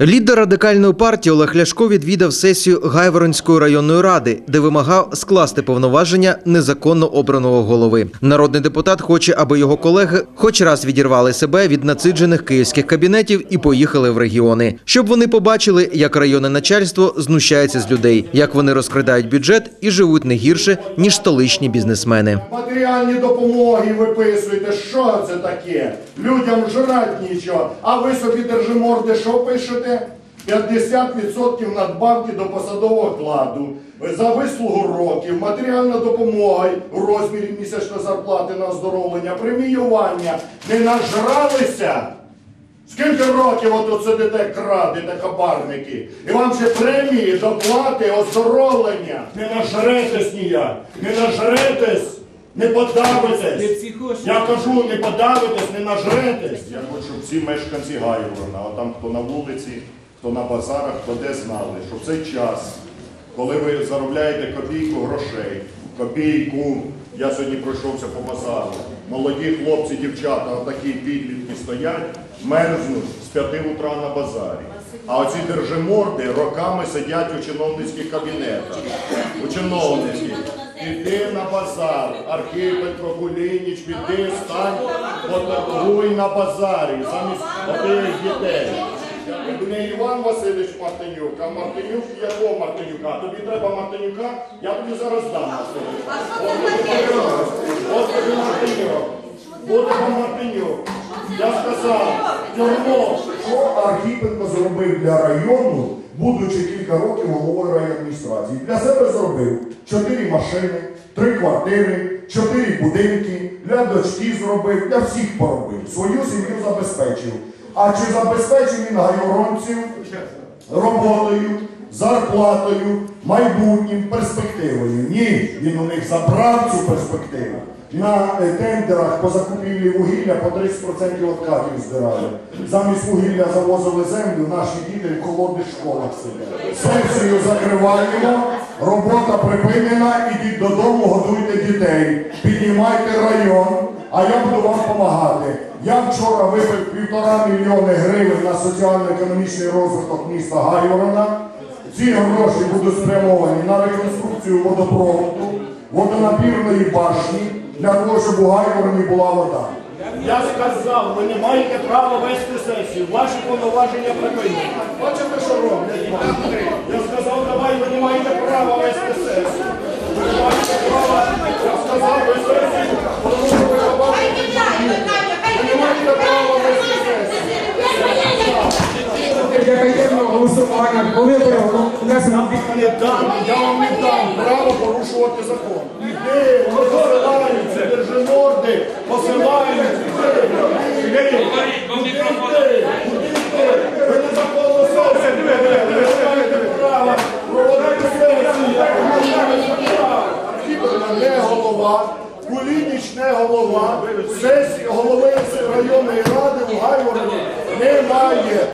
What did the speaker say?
Лідер радикальної партії Олег Ляшко відвідав сесію Гайворонської районної ради, де вимагав скласти повноваження незаконно обраного голови. Народний депутат хоче, аби його колеги хоч раз відірвали себе від насиджених київських кабінетів і поїхали в регіони, щоб вони побачили, як районне начальство знущається з людей, як вони розкрадають бюджет і живуть не гірше ніж столичні бізнесмени. Матеріальні допомоги виписуєте, що це таке? Людям жрать нічого. А ви собі держиморди що пишете? 50% надбавки до посадового окладу. За вислугу років, матеріальна допомога у розмірі місячної зарплати на оздоровлення, преміювання. Не нажралися? Скільки років отут сидите, крадете, хабарники? І вам ще премії, доплати, оздоровлення. Не нажретесь ніяк, не нажретесь, не подавитесь. Я кажу, не подавитесь, не нажретесь. Я хочу, щоб всі мешканці Гайворона, а там хто на вулиці, хто на базарах, хто де знали, що в цей час, коли ви заробляєте копійку грошей, копійку, я сьогодні пройшовся по базару, молоді хлопці, дівчата, отакі підлітки стоять, мерзнуть з п'яти утра на базарі. А оці держиморди роками сидять у чиновницьких кабінетах. У чиновницьких. Піди на базар, Архипенко, Кулініч, піди, стань, поторгуй на базарі замість отих дітей. Не Іван Васильович Мартинюк, а Мартинюк якого Мартинюка? Тобі треба Мартинюка, я тобі зараз дам Мартинюка. Ось тобі Мартинюк. Буде вам Мартинюк. Я сказав, тюрмо. Що Архіпенко зробив для району, будучи кілька років головою райадміністрації? Для себе зробив чотири машини, три квартири, чотири будинки, для дочки зробив, для всіх поробив. Свою сім'ю забезпечив. А чи забезпечив він гайоронців роботою, зарплатою, майбутнім, перспективою? Ні, він у них забрав цю перспективу. На тендерах по закупівлі вугілля по 30% від катів здирали. Замість вугілля завозили землю, наші діти в холодних школах сидять. Сесію закриваємо, робота припинена, ідіть додому, годуйте дітей, піднімайте район, а я буду вам допомагати. Я вчора вибив півтора мільйони гривень на соціально-економічний розвиток міста Гайворона. Ці гроші будуть спрямовані на реконструкцію водопроводу, водонапірної башні, для того, щоб у Гайвороні була вода. Я сказав, ви не маєте права вести сесію. Ваші повноваження припинені. Бачите, що роблять? Я сказав, давай, ви не маєте права вести сесію. Ви не маєте права. Я сказав, ви сесію. тому що ви побачите, Ви не маєте права вести сесію. Для таємного голосування, коли ви внесено Не я вам не дам право порушувати закон. Іди, іди, іди. Ви не сесію. Ви не права. Архіпова не голова, Кулініч голова, сесії голови районної ради у Гайвороні немає.